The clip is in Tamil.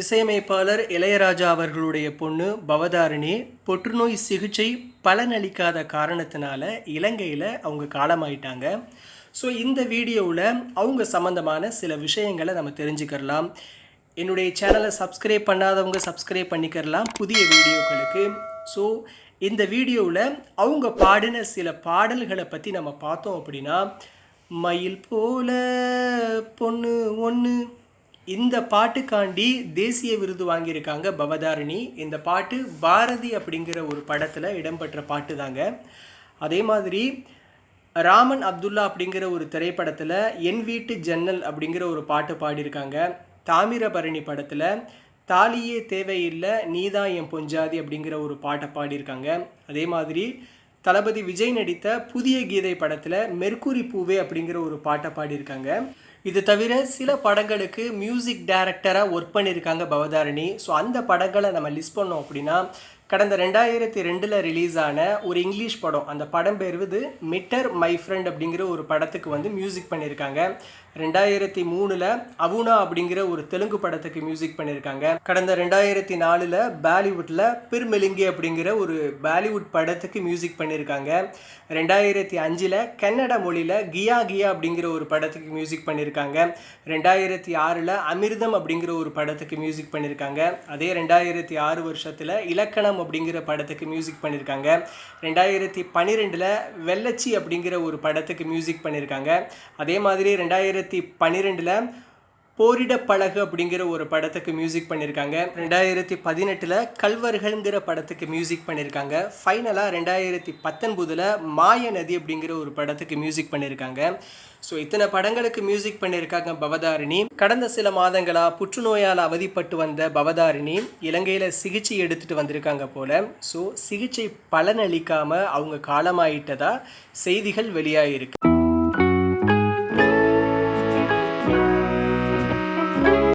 இசையமைப்பாளர் இளையராஜா அவர்களுடைய பொண்ணு பவதாரிணி புற்றுநோய் சிகிச்சை பலனளிக்காத காரணத்தினால இலங்கையில் அவங்க காலமாயிட்டாங்க. ஸோ இந்த வீடியோவில் அவங்க சம்மந்தமான சில விஷயங்களை நம்ம தெரிஞ்சுக்கிறலாம். என்னுடைய சேனலை சப்ஸ்கிரைப் பண்ணாதவங்க சப்ஸ்கிரைப் பண்ணிக்கிறலாம். புதிய வீடியோக்களுக்கு. ஸோ இந்த வீடியோவில் அவங்க பாடின சில பாடல்களை பற்றி நம்ம பார்த்தோம் அப்படின்னா மயில் போல பொண்ணு ஒன்று இந்த பாட்டுக்காண்டி தேசிய விருது வாங்கியிருக்காங்க பவதாரிணி. இந்த பாட்டு பாரதி அப்படிங்கிற ஒரு படத்தில் இடம்பெற்ற பாட்டு தாங்க அதே மாதிரி ராமன் அப்துல்லா அப்படிங்கிற ஒரு திரைப்படத்தில் என் வீட்டு ஜன்னல் அப்படிங்கிற ஒரு பாட்டு பாடியிருக்காங்க. தாமிரபரணி படத்தில் தாலியே தேவையில்லை நீதான் என் பொஞ்சாதி அப்படிங்கிற ஒரு பாட்டை பாடியிருக்காங்க. அதே மாதிரி தளபதி விஜய் நடித்த புதிய கீதை படத்தில் மெர்க்குரி பூவே அப்படிங்கிற ஒரு பாட்டை பாடியிருக்காங்க. இது தவிர சில படங்களுக்கு மியூசிக் டைரக்டராக ஒர்க் பண்ணியிருக்காங்க பவதாரணி. ஸோ அந்த படங்களை நம்ம லிஸ்ட் பண்ணோம் அப்படின்னா கடந்த ரெண்டாயிரத்தி ரெண்டில் ரிலீஸ் ஆன ஒரு இங்கிலீஷ் படம். அந்த படம் பேர் வந்து மிட்டர் மை ஃப்ரெண்ட் அப்படிங்கிற ஒரு படத்துக்கு வந்து மியூசிக் பண்ணியிருக்காங்க ரெண்டாயிரத்தி மூணில் அவுனா அப்படிங்கிற ஒரு தெலுங்கு படத்துக்கு மியூசிக் பண்ணியிருக்காங்க கடந்த ரெண்டாயிரத்தி நாலில் பாலிவுட்டில் பிர்மெலிங்கி அப்படிங்கிற ஒரு பாலிவுட் படத்துக்கு மியூசிக் பண்ணியிருக்காங்க ரெண்டாயிரத்தி அஞ்சில் கன்னட மொழியில் கியா கியா அப்படிங்கிற ஒரு படத்துக்கு மியூசிக் பண்ணியிருக்காங்க ரெண்டாயிரத்தி ஆறில் அமிர்தம் அப்படிங்கிற ஒரு படத்துக்கு மியூசிக் பண்ணியிருக்காங்க அதே ரெண்டாயிரத்தி ஆறு வருஷத்தில் இலக்கணம் அப்படிங்கிற படத்துக்கு மியூசிக் பண்ணியிருக்காங்க ரெண்டாயிரத்தி பன்னிரெண்டில் வெள்ளச்சி அப்படிங்கிற ஒரு படத்துக்கு மியூசிக் பண்ணியிருக்காங்க அதே மாதிரி ரெண்டாயிரத்தி பன்னிரெண்டில் போரிட பழகு அப்படிங்கிற ஒரு படத்துக்கு மியூசிக் பண்ணியிருக்காங்க ரெண்டாயிரத்தி பதினெட்டில் கல்வர்கள்ங்கிற படத்துக்கு மியூசிக் பண்ணியிருக்காங்க ஃபைனலாக ரெண்டாயிரத்தி பத்தொன்பதில் மாய நதி அப்படிங்கிற ஒரு படத்துக்கு மியூசிக் பண்ணியிருக்காங்க ஸோ இத்தனை படங்களுக்கு மியூசிக் பண்ணியிருக்காங்க பவதாரிணி. கடந்த சில மாதங்களாக புற்றுநோயால் அவதிப்பட்டு வந்த பவதாரிணி இலங்கையில் சிகிச்சை எடுத்துகிட்டு வந்திருக்காங்க போல். ஸோ சிகிச்சை பலனளிக்காமல் அவங்க காலமாயிட்டதா செய்திகள் வெளியாகிருக்கு